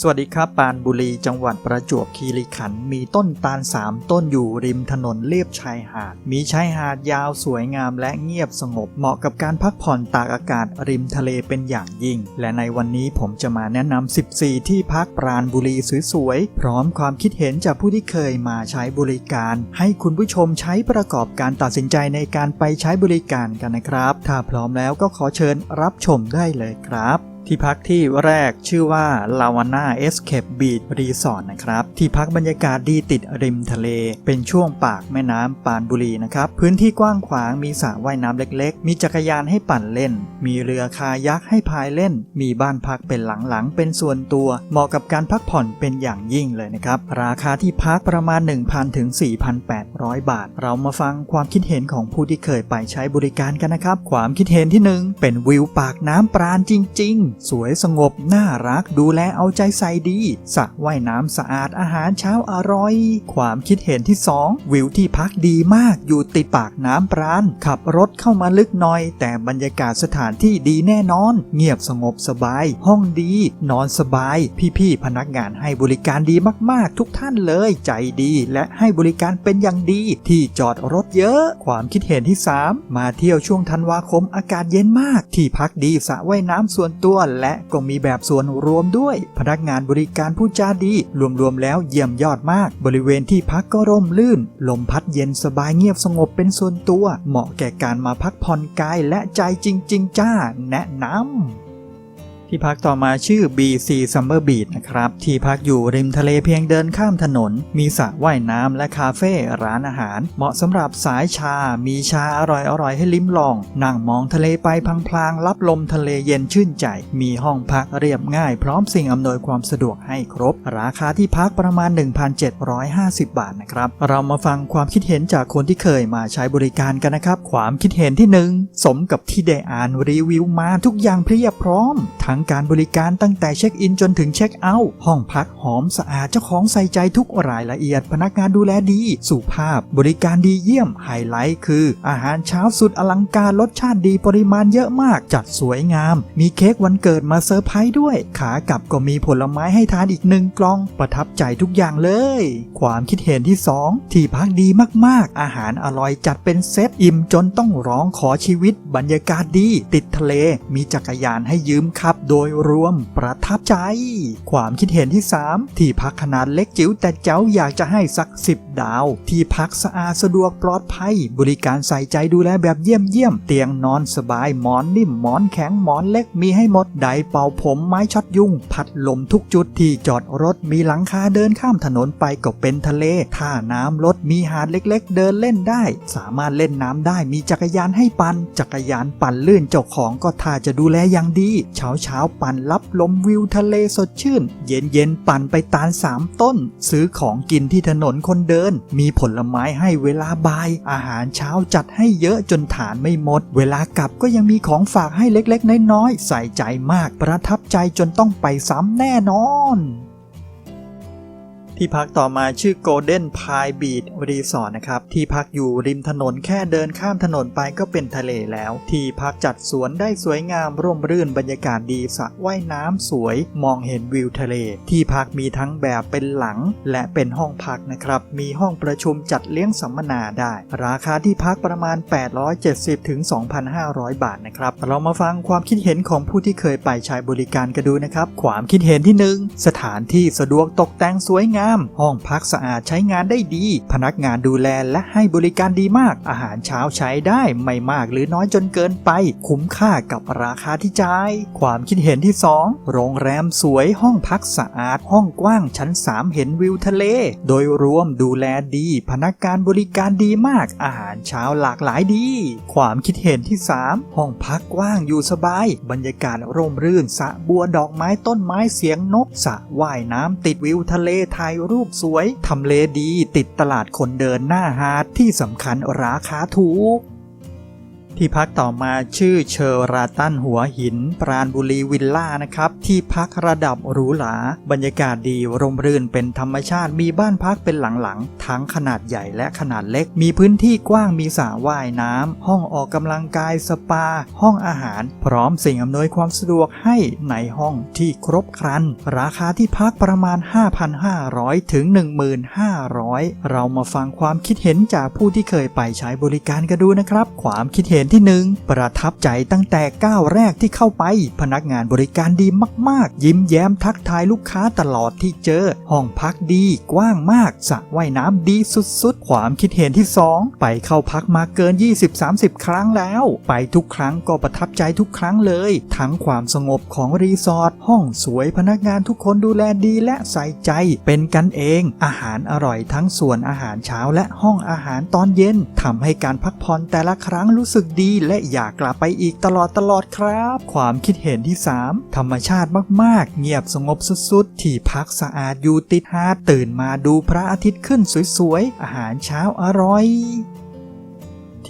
สวัสดีครับ ปานบุรีจังหวัดประจวบคีรีขันธ์มีต้นตาลสามต้นอยู่ริมถนนเลียบชายหาด มีชายหาดยาวสวยงามและเงียบสงบเหมาะกับการพักผ่อนตากอากาศริมทะเลเป็นอย่างยิ่ง และในวันนี้ผมจะมาแนะนำ14 ที่พักปราณบุรีสวยๆพร้อมความคิดเห็นจากผู้ที่เคยมาใช้บริการ ให้คุณผู้ชมใช้ประกอบการตัดสินใจในการไปใช้บริการกันนะครับ ถ้าพร้อมแล้วก็ขอเชิญรับชมได้เลยครับ ที่พักที่แรกชื่อว่า Lawana Escape Beach Resort นะครับ ที่พักบรรยากาศดีติดริมทะเล เป็นช่วงปากแม่น้ำปานบุรีนะครับ พื้นที่กว้างขวางมีสระว่ายน้ำเล็ก ๆ มีจักรยานให้ปั่นเล่น มีเรือคายักให้พายเล่น มีบ้านพักเป็นหลัง ๆ เป็นส่วนตัว เหมาะกับการพักผ่อนเป็นอย่างยิ่งเลยนะครับ ราคาที่พักประมาณ 1,000ถึง4,800 บาท เรามาฟังความคิดเห็นของผู้ที่เคยไปใช้บริการกันนะครับ ความคิดเห็นที่หนึ่งเป็นวิวปากน้ำปราณจริง ๆสวยสงบน่ารักดูแลเอาใจใส่ดีสระว่ายน้ำสะอาดอาหารเช้าอร่อย ความคิดเห็นที่ 2 วิวที่พักดีมากอยู่ติดปากน้ำปราณขับรถเข้ามาลึกหน่อย แต่บรรยากาศสถานที่ดีแน่นอน เงียบสงบสบาย ห้องดี นอนสบาย พี่ๆพนักงานให้บริการดีมากๆ ทุกท่านเลยใจดีและให้บริการเป็นอย่างดี ที่จอดรถเยอะ ความคิดเห็นที่ 3 มาเที่ยวช่วงธันวาคมอากาศเย็นมาก ที่พักดีสระว่ายน้ำส่วนตัวและก็มีแบบส่วนรวมด้วย พนักงานบริการผู้จาดี รวมๆแล้วเยี่ยมยอดมาก บริเวณที่พักก็ร่มลื่น ลมพัดเย็นสบายเงียบสงบเป็นส่วนตัว เหมาะแก่การมาพักผ่อนกายและใจจริง ๆ จ้า แนะนำ ที่พักต่อมาชื่อ BC Summer Beach นะครับ ที่พักอยู่ริมทะเลเพียงเดินข้ามถนน มีสระว่ายน้ำและคาเฟ่ร้านอาหาร เหมาะสำหรับสายชา มีชาอร่อยๆ ให้ลิ้มลอง นั่งมองทะเลไปพลางๆ รับลมทะเลเย็นชื่นใจ มีห้องพักเรียบง่าย พร้อมสิ่งอำนวยความสะดวกให้ครบ ราคาที่พักประมาณ 1,750 บาทนะครับ เรามาฟังความคิดเห็นจากคนที่เคยมาใช้บริการกันนะครับ ความคิดเห็นที่หนึ่งสมกับที่ได้อ่านรีวิวมาทุกอย่างเพียบพร้อม ทั้งการบริการตั้งแต่เช็คอินจนถึงเช็คเอาท์ห้องพักหอมสะอาดเจ้าของใส่ใจทุกรายละเอียด พนักงานดูแลดี สุภาพ บริการดีเยี่ยมไฮไลท์คือ อาหารเช้าสุดอลังการรสชาติดีปริมาณเยอะมาก จัดสวยงาม มีเค้กวันเกิดมาเซอร์ไพรส์ด้วย ขากลับก็มีผลไม้ให้ทานอีกหนึ่งกล่อง ประทับใจทุกอย่างเลย ความคิดเห็นที่ 2 ที่พักดีมากๆ อาหารอร่อยจัดเป็นเซตอิ่มจนต้องร้องขอชีวิต บรรยากาศดี ติดทะเล มีจักรยานให้ยืมขับโดยรวมประทับใจ ความคิดเห็นที่ 3 ที่พักขนาดเล็กจิ๋วแต่เจ้าอยากจะให้สัก 10 ดาว ที่พักสะอาดสะดวกปลอดภัย บริการใส่ใจดูแลแบบเยี่ยมเยี่ยมเตียงนอนสบายหมอนนิ่มหมอนแข็งหมอนเล็กมีให้หมดไดเป่าผมไม้ช็อตยุงพัดลมทุกจุดที่จอดรถมีหลังคาเดินข้ามถนนไปก็เป็นทะเลท่าน้ำรถมีหาดเล็กๆ เดินเล่นได้ สามารถเล่นน้ำได้มีจักรยานให้ปัน่นจักรยานปั่นลื่นเจ้าของก็ท่าจะดูแลอย่างดีเช้าเช้าาปั่นรับลมวิวทะเลสดชื่น เย็นเย็นๆปั่นไปตาลสามต้น ซื้อของกินที่ถนนคนเดิน มีผลไม้ให้เวลาบ่าย อาหารเช้าจัดให้เยอะจนฐานไม่หมด เวลากลับก็ยังมีของฝากให้เล็กๆ น้อยๆ ใส่ใจมากประทับใจจนต้องไปซ้ำแน่นอน ที่พักต่อมาชื่อ Golden Pine Beach Resort นะครับ ที่พักอยู่ริมถนนแค่เดินข้ามถนนไปก็เป็นทะเลแล้ว ที่พักจัดสวนได้สวยงามร่มรื่นบรรยากาศดีสระว่ายน้ำสวย มองเห็นวิวทะเล ที่พักมีทั้งแบบเป็นหลัง และเป็นห้องพักนะครับ มีห้องประชุมจัดเลี้ยงสัมมนาได้ ราคาที่พักประมาณ 870ถึง2,500 บาทนะครับ เรามาฟังความคิดเห็นของผู้ที่เคยไปใช้บริการกันดูนะครับ ความคิดเห็นที่หนึ่งสถานที่สะดวกตกแต่งสวยงามห้องพักสะอาดใช้งานได้ดี พนักงานดูแลและให้บริการดีมาก อาหารเช้าใช้ได้ไม่มากหรือน้อยจนเกินไป คุ้มค่ากับราคาที่จ่าย ความคิดเห็นที่ 2 โรงแรมสวยห้องพักสะอาด ห้องกว้างชั้น 3 เห็นวิวทะเล โดยรวมดูแลดี พนักงานบริการดีมาก อาหารเช้าหลากหลายดี ความคิดเห็นที่ 3 ห้องพักกว้างอยู่สบาย บรรยากาศร่มรื่นสะบัวดอกไม้ต้นไม้เสียงนกสระว่ายน้ำติดวิวทะเลถ่ายรูปสวย ทำเลดี ติดตลาดคนเดินหน้าฮาร์ดที่สำคัญราคาถูก ที่พักต่อมาชื่อเชอราตันหัวหิน ปราณบุรีวิลล่านะครับ ที่พักระดับหรูหราบรรยากาศดีร่มรื่นเป็นธรรมชาติมีบ้านพักเป็นหลังๆ ทั้งขนาดใหญ่และขนาดเล็ก มีพื้นที่กว้างมีสระว่ายน้ำห้องออกกำลังกายสปา ห้องอาหาร พร้อมสิ่งอำนวยความสะดวกให้ในห้องที่ครบครัน ราคาที่พักประมาณ 5,500 ถึง 1,500 เรามาฟังความคิดเห็นจากผู้ที่เคยไปใช้บริการกันดูนะครับ ความคิดเห็นที่หนึ่งประทับใจตั้งแต่ก้าวแรกที่เข้าไป พนักงานบริการดีมาก ๆ ยิ้มแย้มทักทายลูกค้าตลอดที่เจอ ห้องพักดีกว้างมากสระว่ายน้ำดีสุด ๆ ความคิดเห็นที่ 2 ไปเข้าพักมาเกิน 20-30 ครั้งแล้ว ไปทุกครั้งก็ประทับใจทุกครั้งเลย ทั้งความสงบของรีสอร์ทห้องสวยพนักงานทุกคนดูแลดีและใส่ใจ เป็นกันเอง อาหารอร่อยทั้งส่วนอาหารเช้าและห้องอาหารตอนเย็นทำให้การพักผ่อนแต่ละครั้งรู้สึกดีและอยากกลับไปอีกตลอดตลอดครับ ความคิดเห็นที่ 3 ธรรมชาติมากๆ เงียบสงบสุดๆ ที่พักสะอาดอยู่ติดหาดตื่นมาดูพระอาทิตย์ขึ้นสวยๆ อาหารเช้าอร่อย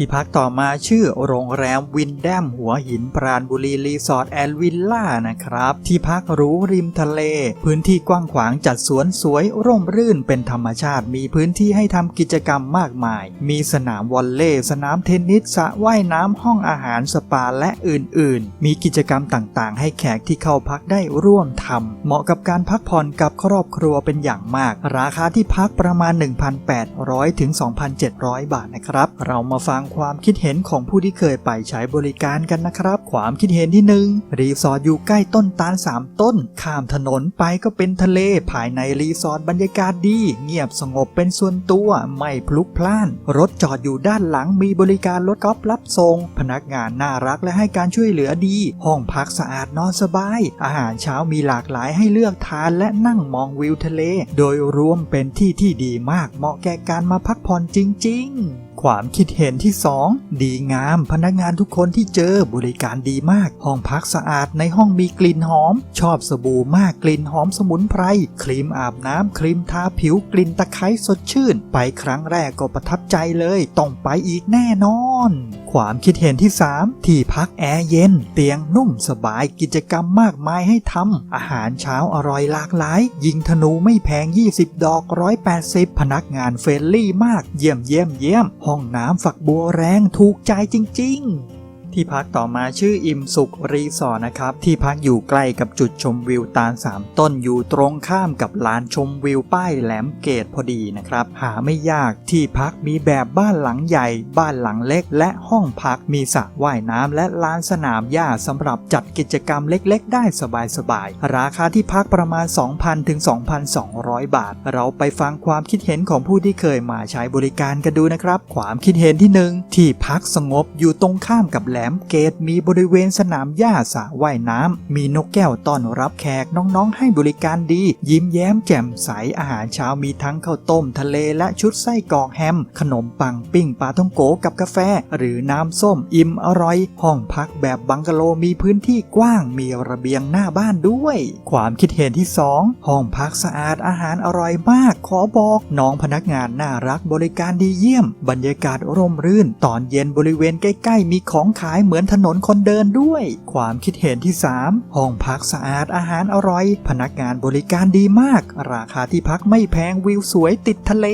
ที่พักต่อมาชื่อโรงแรมวินแดมหัวหินปราณบุรีรีสอร์ทแอนด์วิลล่านะครับ ที่พักหรูริมทะเล พื้นที่กว้างขวางจัดสวนสวยร่มรื่นเป็นธรรมชาติมีพื้นที่ให้ทำกิจกรรมมากมาย มีสนามวอลเลย์สนามเทนนิสสระว่ายน้ำห้องอาหารสปาและอื่นๆ มีกิจกรรมต่างๆ ให้แขกที่เข้าพักได้ร่วมทำเหมาะกับการพักผ่อนกับครอบครัวเป็นอย่างมาก ราคาที่พักประมาณ 1,800ถึง2,700 บาทนะครับ เรามาฟังความคิดเห็นของผู้ที่เคยไปใช้บริการกันนะครับ ความคิดเห็นที่หนึ่งรีสอร์ทอยู่ใกล้ต้นตาล 3 ต้น ข้ามถนนไปก็เป็นทะเล ภายในรีสอร์ทบรรยากาศดี เงียบสงบเป็นส่วนตัว ไม่พลุกพล่าน รถจอดอยู่ด้านหลังมีบริการรถกอล์ฟรับส่ง พนักงานน่ารักและให้การช่วยเหลือดี ห้องพักสะอาดนอนสบาย อาหารเช้ามีหลากหลายให้เลือกทานและนั่งมองวิวทะเล โดยรวมเป็นที่ที่ดีมากเหมาะแก่การมาพักผ่อนจริง ๆความคิดเห็นที่ 2 ดีงาม พนักงานทุกคนที่เจอบริการดีมาก ห้องพักสะอาดในห้องมีกลิ่นหอม ชอบสบู่มากกลิ่นหอมสมุนไพร ครีมอาบน้ำ ครีมทาผิวกลิ่นตะไคร้สดชื่น ไปครั้งแรกก็ประทับใจเลย ต้องไปอีกแน่นอน ความคิดเห็นที่ 3 ที่พักแอร์เย็น เตียงนุ่มสบายกิจกรรมมากมายให้ทำอาหารเช้าอร่อยหลากหลาย ยิงธนูไม่แพง 20 ดอก 180 พนักงานเฟรนลี่มาก เยี่ยมเยี่ยมเยี่ยม ห้องน้ำฝักบัวแรงถูกใจจริง ๆ ที่พักต่อมาชื่ออิมสุขรีสอร์ทนะครับ ที่พักอยู่ใกล้กับจุดชมวิวตาลสามต้นอยู่ตรงข้ามกับลานชมวิวป้ายแหลมเกตพอดีนะครับ หาไม่ยากที่พักมีแบบบ้านหลังใหญ่ บ้านหลังเล็ก และห้องพักมีสระว่ายน้ำและลานสนามหญ้าสำหรับจัดกิจกรรมเล็กๆ ได้สบายๆ ราคาที่พักประมาณ 2,000ถึง2,200 บาท เราไปฟังความคิดเห็นของผู้ที่เคยมาใช้บริการกันดูนะครับ ความคิดเห็นที่หนึ่งที่พักสงบอยู่ตรงข้ามกับแหลมเกตมีบริเวณสนามหญ้าสระว่ายน้ำ มีนกแก้วต้อนรับแขกน้องๆ ให้บริการดี ยิ้มแย้มแจ่มใสอาหารเช้ามีทั้งข้าวต้มทะเลและชุดไส้กรอกแฮม ขนมปังปิ้งปลาท่องโกกับกาแฟ หรือน้ำส้มอิ่มอร่อย ห้องพักแบบบังกะโลมีพื้นที่กว้างมีระเบียงหน้าบ้านด้วย ความคิดเห็นที่ 2 ห้องพักสะอาดอาหารอร่อยมาก ขอบอกน้องพนักงานน่ารักบริการดีเยี่ยม บรรยากาศร่มรื่น ตอนเย็นบริเวณใกล้ๆมีของขายายเหมือนถนนคนเดินด้วย ความคิดเห็นที่ 3 ห้องพักสะอาดอาหารอร่อย พนักงานบริการดีมาก ราคาที่พักไม่แพงวิวสวยติดทะเล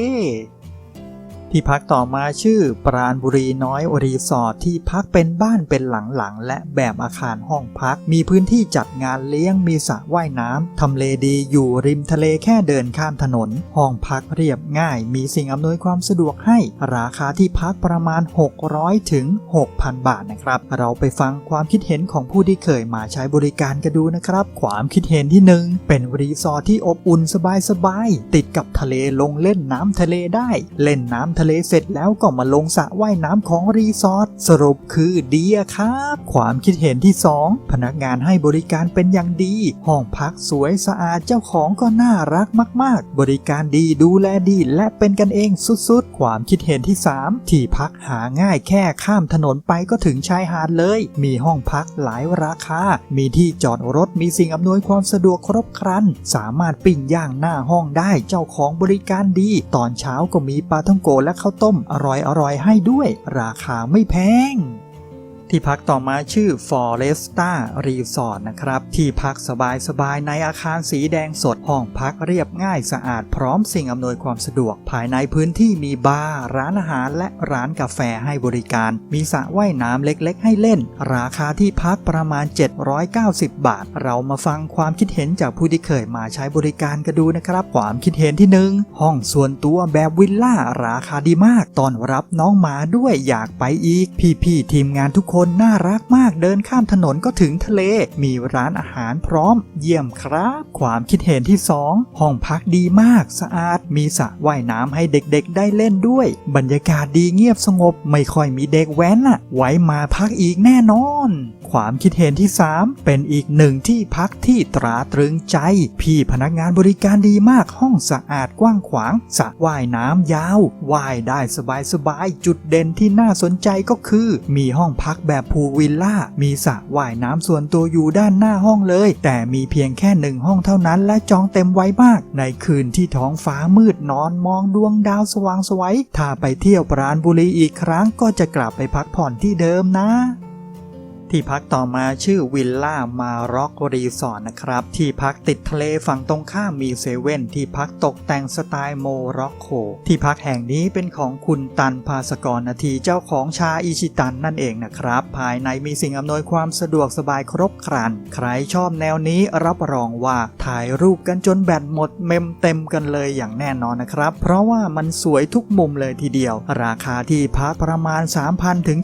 ที่พักต่อมาชื่อปราณบุรีน้อยรีสอร์ทที่พักเป็นบ้านเป็นหลังๆ และแบบอาคารห้องพัก มีพื้นที่จัดงานเลี้ยงมีสระว่ายน้ำทำเลดีอยู่ริมทะเลแค่เดินข้ามถนน ห้องพักเรียบง่าย มีสิ่งอำนวยความสะดวกให้ ราคาที่พักประมาณ 600 ถึง 6,000 บาทนะครับ เราไปฟังความคิดเห็นของผู้ที่เคยมาใช้บริการกันดูนะครับ ความคิดเห็นที่หนึ่งเป็นรีสอร์ทที่อบอุ่นสบายๆติดกับทะเลลงเล่นน้ำทะเลได้ เล่นน้ำทะเลเสร็จแล้วก็มาลงสระว่ายน้ำของรีสอร์ทสรุปคือดีอะครับ ความคิดเห็นที่ 2 พนักงานให้บริการเป็นอย่างดี ห้องพักสวยสะอาดเจ้าของก็น่ารักมาก ๆ บริการดีดูแลดีและเป็นกันเองสุดๆ ความคิดเห็นที่ 3 ที่พักหาง่ายแค่ข้ามถนนไปก็ถึงชายหาดเลย มีห้องพักหลายราคา มีที่จอดรถมีสิ่งอำนวยความสะดวกครบครัน สามารถปิ้งย่างหน้าห้องได้เจ้าของบริการดี ตอนเช้าก็มีปลาท่องโกและและข้าวต้มอร่อยอร่อยๆให้ด้วย ราคาไม่แพง ที่พักต่อมาชื่อ Foresta Resort นะครับ ที่พักสบายๆในอาคารสีแดงสด ห้องพักเรียบง่ายสะอาดพร้อมสิ่งอำนวยความสะดวก ภายในพื้นที่มีบาร์ร้านอาหารและร้านกาแฟให้บริการ มีสระว่ายน้ำเล็กๆ ให้เล่น ราคาที่พักประมาณ 790 บาท เรามาฟังความคิดเห็นจากผู้ที่เคยมาใช้บริการกันดูนะครับ ความคิดเห็นที่หนึ่งห้องส่วนตัวแบบวิลล่าราคาดีมาก ตอนรับน้องหมาด้วยอยากไปอีก พี่ๆทีมงานทุกคนน่ารักมากเดินข้ามถนนก็ถึงทะเล มีร้านอาหารพร้อม เยี่ยมครับ ความคิดเห็นที่ 2 ห้องพักดีมากสะอาด มีสระว่ายน้ำให้เด็กๆได้เล่นด้วย บรรยากาศดีเงียบสงบ ไม่ค่อยมีเด็กแว้นอะไว้มาพักอีกแน่นอน ความคิดเห็นที่ 3 เป็นอีกหนึ่งที่พักที่ตราตรึงใจ พี่พนักงานบริการดีมากห้องสะอาดกว้างขวางสระว่ายน้ำยาวว่ายได้สบายๆจุดเด่นที่น่าสนใจก็คือ มีห้องพักแบบพูลวิลล่า มีสระว่ายน้ำส่วนตัวอยู่ด้านหน้าห้องเลย แต่มีเพียงแค่หนึ่งห้องเท่านั้นและจองเต็มไว้มาก ในคืนที่ท้องฟ้ามืดนอนมองดวงดาวสว่างสวยถ้าไปเที่ยวปราณบุรีอีกครั้งก็จะกลับไปพักผ่อนที่เดิมนะ ที่พักต่อมาชื่อวิลล่ามาร็อกรีสอร์ทนะครับ ที่พักติดทะเลฝั่งตรงข้ามมีเซเว่นที่พักตกแต่งสไตล์โมร็อกโกที่พักแห่งนี้เป็นของคุณตันภาสกรนาทีเจ้าของชาอิชิตันนั่นเองนะครับ ภายในมีสิ่งอำนวยความสะดวกสบายครบครัน ใครชอบแนวนี้รับรองว่าถ่ายรูปกันจนแบตหมดเมมเต็มกันเลยอย่างแน่นอนนะครับ เพราะว่ามันสวยทุกมุมเลยทีเดียว ราคาที่พักประมาณ 3,000ถึง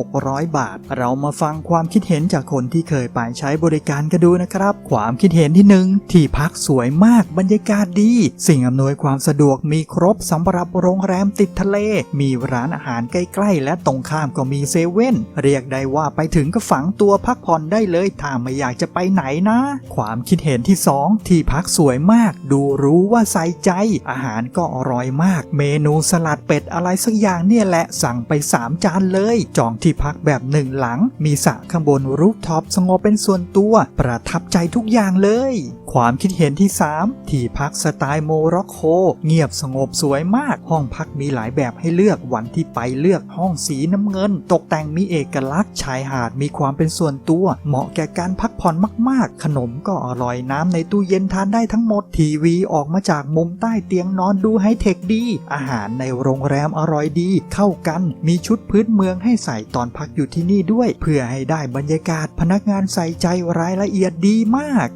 7,600 บาท เรามาฟังความคิดเห็นจากคนที่เคยไปใช้บริการกันดูนะครับ ความคิดเห็นที่หนึ่งที่พักสวยมากบรรยากาศดี สิ่งอำนวยความสะดวกมีครบสำหรับโรงแรมติดทะเล มีร้านอาหารใกล้ๆ และตรงข้ามก็มีเซเว่นเรียกได้ว่าไปถึงก็ฝังตัวพักผ่อนได้เลยถ้าไม่อยากจะไปไหนนะ ความคิดเห็นที่สองที่พักสวยมาก ดูรู้ว่าใส่ใจ อาหารก็อร่อยมาก เมนูสลัดเป็ดอะไรสักอย่างเนี่ยแหละสั่งไป 3 จานเลย จองที่พักแบบหนึ่งหลังมีสระข้างบนรูฟท็อปสงบเป็นส่วนตัวประทับใจทุกอย่างเลย ความคิดเห็นที่ 3 ที่พักสไตล์โมร็อกโกเงียบสงบสวยมากห้องพักมีหลายแบบให้เลือกวันที่ไปเลือกห้องสีน้ำเงิน ตกแต่งมีเอกลักษณ์ชายหาดมีความเป็นส่วนตัว เหมาะแก่การพักผ่อนมากๆ ขนมก็อร่อยน้ำในตู้เย็นทานได้ทั้งหมดทีวีออกมาจากมุมใต้เตียงนอนดูไฮเทคดี อาหารในโรงแรมอร่อยดี เข้ากัน มีชุดพื้นเมืองให้ใส่ตอนพักอยู่ที่นี่ด้วย เพื่อให้ได้บรรยากาศพนักงานใส่ใจรายละเอียดดีมาก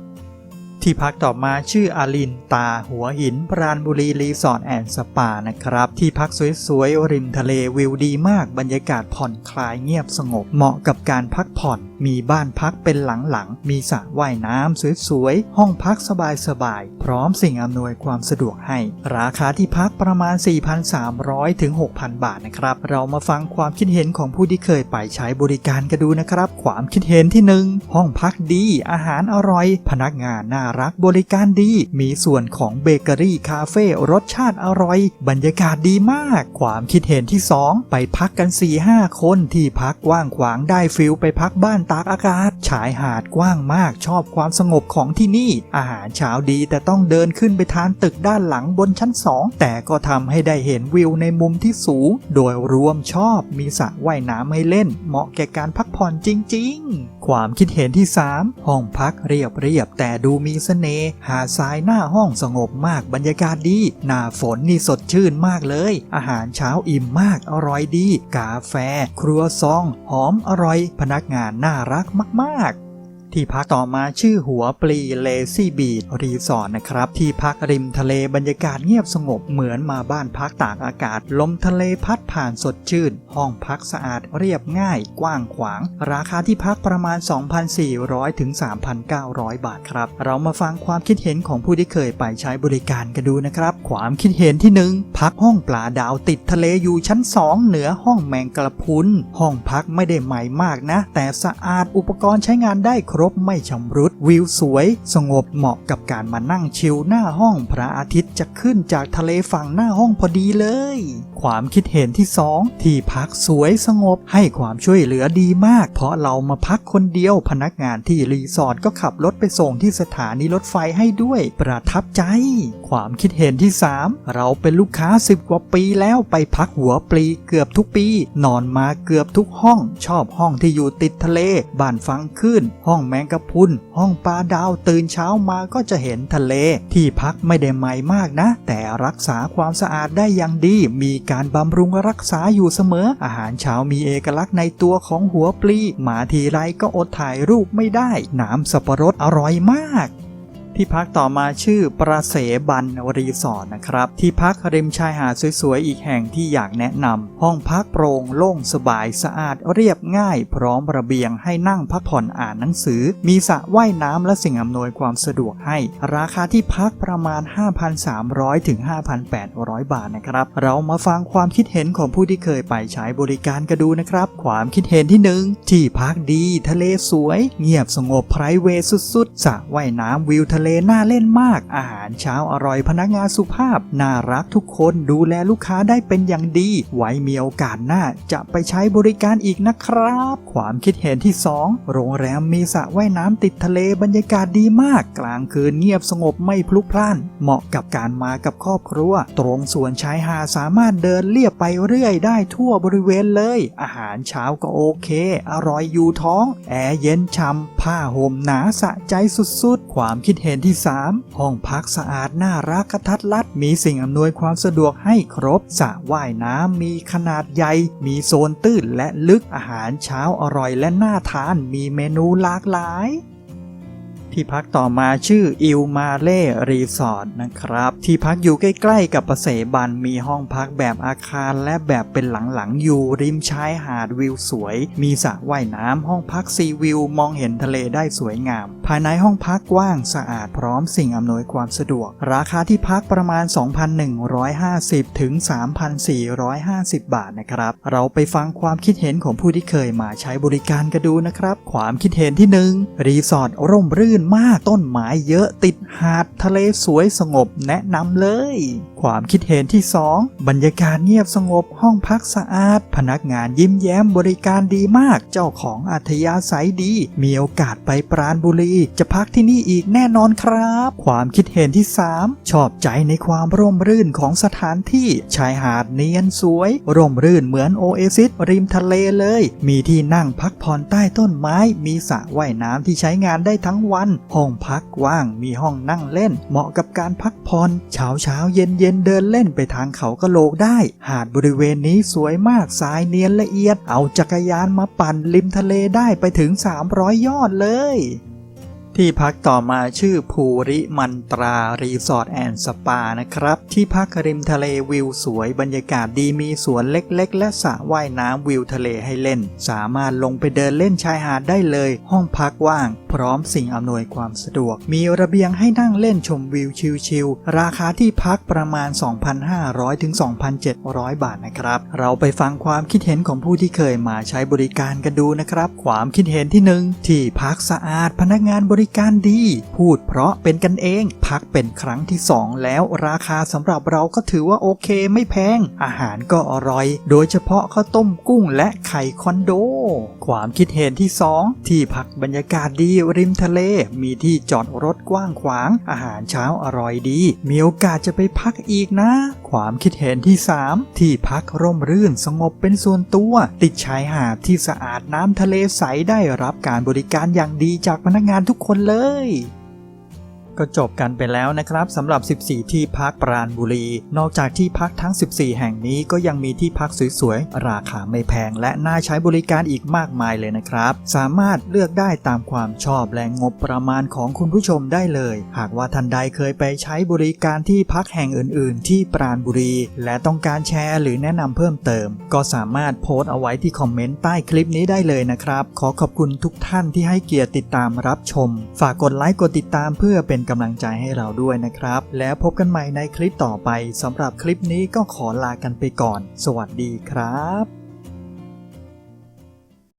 ที่พักต่อมาชื่ออาลินตาหัวหินปราณบุรีรีสอร์ทแอนด์สปานะครับ ที่พักสวยๆริมทะเลวิวดีมากบรรยากาศผ่อนคลายเงียบสงบเหมาะกับการพักผ่อนมีบ้านพักเป็นหลังๆ มีสระว่ายน้ำสวยๆ ห้องพักสบายๆ พร้อมสิ่งอำนวยความสะดวกให้ ราคาที่พักประมาณ 4,300 ถึง 6,000 บาทนะครับ เรามาฟังความคิดเห็นของผู้ที่เคยไปใช้บริการกันดูนะครับ ความคิดเห็นที่ 1 ห้องพักดี อาหารอร่อย พนักงานน่ารักบริการดี มีส่วนของเบเกอรี่คาเฟ่รสชาติอร่อย บรรยากาศดีมาก ความคิดเห็นที่ 2 ไปพักกัน 4-5 คนที่พักกว้างขวางได้ฟิลไปพักบ้านตากอากาศ ชายหาดกว้างมากชอบความสงบของที่นี่ อาหารเช้าดีแต่ต้องเดินขึ้นไปทานตึกด้านหลังบนชั้น2แต่ก็ทำให้ได้เห็นวิวในมุมที่สูง โดยรวมชอบมีสระว่ายน้ำให้เล่น เหมาะแก่การพักผ่อนจริง ๆ ความคิดเห็นที่ 3 ห้องพักเรียบเรียบแต่ดูมีเสน่ห์หาดทรายหน้าห้องสงบมากบรรยากาศดี หน้าฝนนี่สดชื่นมากเลย อาหารเช้าอิ่มมากอร่อยดี กาแฟ ครัวซอง หอมอร่อย พนักงานน่ารักมาก ๆ ที่พักต่อมาชื่อหัวปลีเลซี่บีดรีสอร์ทนะครับ ที่พักริมทะเลบรรยากาศเงียบสงบเหมือนมาบ้านพักตากอากาศ ลมทะเลพัดผ่านสดชื่น ห้องพักสะอาดเรียบง่าย กว้างขวาง ราคาที่พักประมาณ 2,400 ถึง 3,900 บาทครับ เรามาฟังความคิดเห็นของผู้ที่เคยไปใช้บริการกันดูนะครับ ความคิดเห็นที่ 1 พักห้องปลาดาวติดทะเลอยู่ชั้น 2 เหนือห้องแมงกระพุนห้องพักไม่ได้ใหม่มากนะ แต่สะอาดอุปกรณ์ใช้งานได้ครบบไม่ชำรุด วิวสวยสงบเหมาะกับการมานั่งชิลหน้าห้องพระอาทิตย์จะขึ้นจากทะเลฝั่งหน้าห้องพอดีเลย ความคิดเห็นที่ 2 ที่พักสวยสงบให้ความช่วยเหลือดีมาก เพราะเรามาพักคนเดียวพนักงานที่รีสอร์ทก็ขับรถไปส่งที่สถานีรถไฟให้ด้วย ประทับใจ ความคิดเห็นที่ 3 เราเป็นลูกค้า 10 กว่าปีแล้วไปพักหัวปลีเกือบทุกปี นอนมาเกือบทุกห้อง ชอบห้องที่อยู่ติดทะเลบ้านฟังขึ้นห้องแมงกะพุนห้องปลาดาวตื่นเช้ามาก็จะเห็นทะเล ที่พักไม่ได้ใหม่มากนะ แต่รักษาความสะอาดได้อย่างดี มีการบำรุงรักษาอยู่เสมอ อาหารเช้ามีเอกลักษณ์ในตัวของหัวปลีมาทีไรก็อดถ่ายรูปไม่ได้ น้ำสับปะรดอร่อยมาก ที่พักต่อมาชื่อประเสบันรีสอร์ทนะครับ ที่พักริมชายหาดสวยๆ อีกแห่งที่อยากแนะนำห้องพักโปร่งโล่งสบายสะอาดเรียบง่าย พร้อมระเบียงให้นั่งพักผ่อนอ่านหนังสือ มีสระว่ายน้ำและสิ่งอำนวยความสะดวกให้ ราคาที่พักประมาณ 5,300 ถึง 5,800 บาทนะครับ เรามาฟังความคิดเห็นของผู้ที่เคยไปใช้บริการกันดูนะครับ ความคิดเห็นที่หนึ่งที่พักดี ทะเลสวย เงียบสงบไพรเวทสุดๆสระว่ายน้ำวิวทะเลลน่าเล่นมาก อาหารเช้าอร่อยพนักงานสุภาพ น่ารักทุกคนดูแลลูกค้าได้เป็นอย่างดี ไว้มีโอกาสหน้าจะไปใช้บริการอีกนะครับ ความคิดเห็นที่ 2 โรงแรมมีสระว่ายน้ำติดทะเลบรรยากาศดีมาก กลางคืนเงียบสงบไม่พลุกพล่าน เหมาะกับการมากับครอบครัว ตรงส่วนชายหาดสามารถเดินเลียบไปเรื่อยได้ทั่วบริเวณเลย อาหารเช้าก็โอเค อร่อยอยู่ท้อง แอร์เย็นช่ำผ้าห่มหนาสะใจสุดๆ ความคิดเห็นที่ 3 ห้องพักสะอาดน่ารักกระทัดรัด มีสิ่งอำนวยความสะดวกให้ครบสระว่ายน้ำมีขนาดใหญ่ มีโซนตื้นและลึกอาหารเช้าอร่อยและน่าทาน มีเมนูหลากหลายที่พักต่อมาชื่ออิลมาเล่รีสอร์ทนะครับ ที่พักอยู่ใกล้ๆกับประเสบันมีห้องพักแบบอาคารและแบบเป็นหลังๆ อยู่ริมชายหาดวิวสวย มีสระว่ายน้ำห้องพักซีวิว มองเห็นทะเลได้สวยงาม ภายในห้องพักกว้างสะอาดพร้อมสิ่งอำนวยความสะดวก ราคาที่พักประมาณ 2,150 ถึง 3,450 บาทนะครับ เราไปฟังความคิดเห็นของผู้ที่เคยมาใช้บริการกันดูนะครับ ความคิดเห็นที่ 1 รีสอร์ทร่มรื่นมากต้นไม้เยอะติดหาดทะเลสวยสงบแนะนำเลยความคิดเห็นที่ 2 บรรยากาศเงียบสงบห้องพักสะอาด พนักงานยิ้มแย้มบริการดีมาก เจ้าของอัธยาศัยดี มีโอกาสไปปราณบุรี จะพักที่นี่อีกแน่นอนครับ ความคิดเห็นที่ 3 ชอบใจในความร่มรื่นของสถานที่ชายหาดเนียนสวย ร่มรื่นเหมือนโอเอซิสริมทะเลเลย มีที่นั่งพักผ่อนใต้ต้นไม้ มีสระว่ายน้ำที่ใช้งานได้ทั้งวัน ห้องพักว้าง มีห้องนั่งเล่น เหมาะกับการพักผ่อนเช้าเช้าเย็นเย็นเดินเล่นไปทางเขากะโหลกได้ หาดบริเวณนี้สวยมากสายเนียนละเอียด เอาจักรยานมาปั่นริมทะเลได้ไปถึง 300 ยอดเลย ที่พักต่อมาชื่อภูริมันตรารีสอร์ทแอนด์สปานะครับ ที่พักริมทะเลวิวสวยบรรยากาศดีมีสวนเล็กๆ และสระว่ายน้ำวิวทะเลให้เล่น สามารถลงไปเดินเล่นชายหาดได้เลย ห้องพักว่าง พร้อมสิ่งอำนวยความสะดวก มีระเบียงให้นั่งเล่นชมวิวชิลๆ ราคาที่พักประมาณ 2,500 ถึง 2,700 บาทนะครับ เราไปฟังความคิดเห็นของผู้ที่เคยมาใช้บริการกันดูนะครับ ความคิดเห็นที่หนึ่งที่พักสะอาดพนักงานบริการดี พูดเพราะเป็นกันเอง พักเป็นครั้งที่ 2 แล้วราคาสำหรับเราก็ถือว่าโอเคไม่แพง อาหารก็อร่อย โดยเฉพาะข้าวต้มกุ้งและไข่คอนโด ความคิดเห็นที่ 2 ที่พักบรรยากาศดีริมทะเล มีที่จอดรถกว้างขวาง อาหารเช้าอร่อยดี มีโอกาสจะไปพักอีกนะ ความคิดเห็นที่ 3 ที่พักร่มรื่นสงบเป็นส่วนตัว ติดชายหาดที่สะอาดน้ำทะเลใสได้รับการบริการอย่างดีจากพนักงานทุกคนเลย ก็จบกันไปแล้วนะครับสำหรับ 14 ที่พักปราณบุรี นอกจากที่พักทั้ง 14 แห่งนี้ก็ยังมีที่พักสวยๆ ราคาไม่แพง และน่าใช้บริการอีกมากมายเลยนะครับ สามารถเลือกได้ตามความชอบและงบประมาณของคุณผู้ชมได้เลย หากว่าท่านใดเคยไปใช้บริการที่พักแห่งอื่น ๆ ที่ปราณบุรี และต้องการแชร์หรือแนะนำเพิ่มเติม ก็สามารถโพสต์เอาไว้ที่คอมเมนต์ใต้คลิปนี้ได้เลยนะครับ ขอขอบคุณทุกท่านที่ให้เกียรติติดตามรับชม ฝากกดไลค์กดติดตามเพื่อเป็นกำลังใจให้เราด้วยนะครับ แล้วพบกันใหม่ในคลิปต่อไปสำหรับคลิปนี้ก็ขอลากันไปก่อน สวัสดีครับ